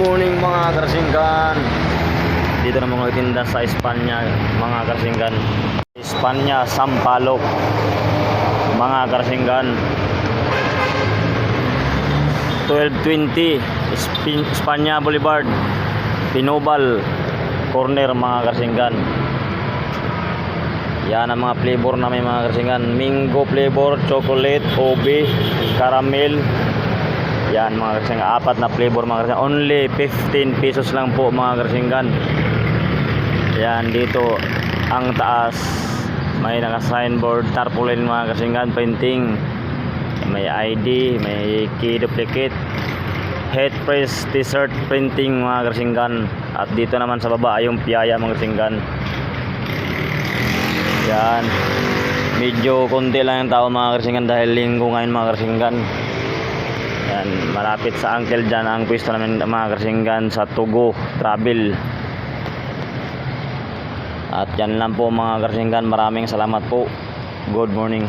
morning mga karsinggan Dito na mga tinda sa Espanya mga karsinggan Espanya, Sampaloc Mga karsinggan 1220 Espi- Espanya Boulevard Pinobal Corner mga karsinggan yan ang mga flavor namin mga karsinggan Mingo flavor, chocolate, ube, caramel yan mga karsinggan Apat na flavor mga karsinggan Only 15 pesos lang po mga karsinggan Yan dito Ang taas. May naka-signboard Tarpaulin mga karsinggan Printing. May ID May key duplicate. Head press t-shirt printing mga karsinggan At dito naman sa baba ay yung piyaya mga karsinggan yan. Medyo konti lang yung tao mga karsingan dahil linggo ngayon mga karsingan. Yan. Malapit sa uncle dyan ang pwesto namin mga karsingan sa Tugo Travel. At yan lang po mga karsingan. Maraming salamat po. Good morning.